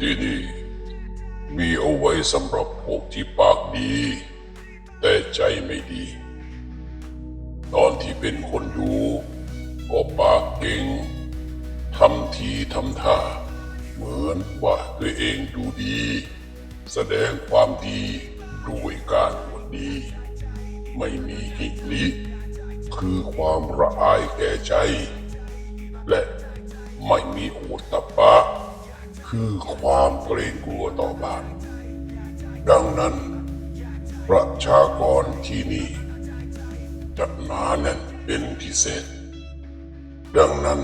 ที่นี่มีเอาไว้สำหรับพวกที่ปากดี แต่ใจไม่ดี ตอนที่เป็นคนอยู่ก็ปากเก่งทำทีทำท่า เหมือนว่าตัวเองดูดี แสดงความดีด้วยการอวดดี ไม่มีหิริคือความระอายแก่ใจ และไม่มีโอตตะปะ คือความเกรงกลัวต่อบาปดังนั้น ประชากรที่นี่จะหนาแน่นเป็นพิเศษ ดังนั้น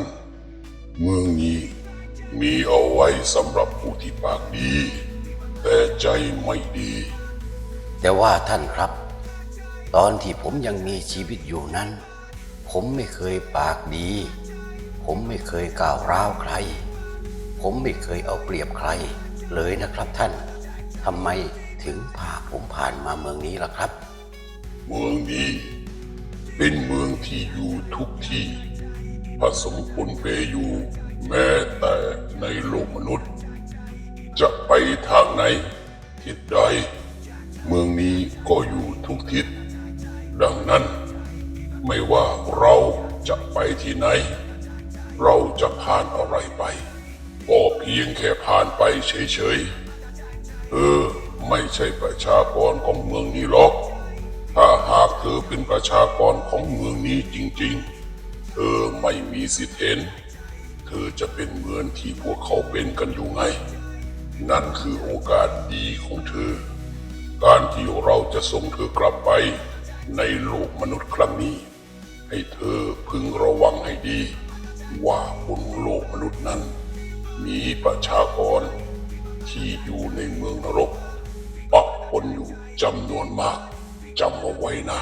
เมืองนี้มีเอาไว้สำหรับผู้ที่ปากดี แต่ใจไม่ดี แต่ว่าท่านครับ ตอนที่ผมยังมีชีวิตอยู่นั้น ผมไม่เคยปากดี ผมไม่เคยก้าวร้าวใคร ผมไม่เคยเอาเปรียบใครเลยนะครับท่านทำไมถึงพาผมผ่านมาเมืองนี้ล่ะครับ เมืองนี้เป็นเมืองที่อยู่ทุกที่ผสมปนเปอยู่แม้แต่ในโลกมนุษย์ จะไปทางไหน ทิศใด เมืองนี้ก็อยู่ทุกทิศ ดังนั้น ไม่ว่าเราจะไปที่ไหน เราจะผ่านอะไรไป เพียงแค่ผ่านไปเฉยๆเออไม่ใช่ประชากรของเมืองนี้หรอก ถ้าหากเธอเป็นประชากรของเมืองนี้จริงๆ เธอไม่มีสิทธิ์เห็น เธอจะเป็นเหมือนที่พวกเขาเป็นกันอยู่ไง นั่นคือโอกาสดีของเธอ การที่เราจะส่งเธอกลับไปในโลกมนุษย์ครั้งนี้ ให้เธอพึงระวังให้ดี ว่าบนโลกมนุษย์นั้น มีประชากรที่อยู่ในเมืองนรกปักปนอยู่จำนวนมากจำเอาไว้นะ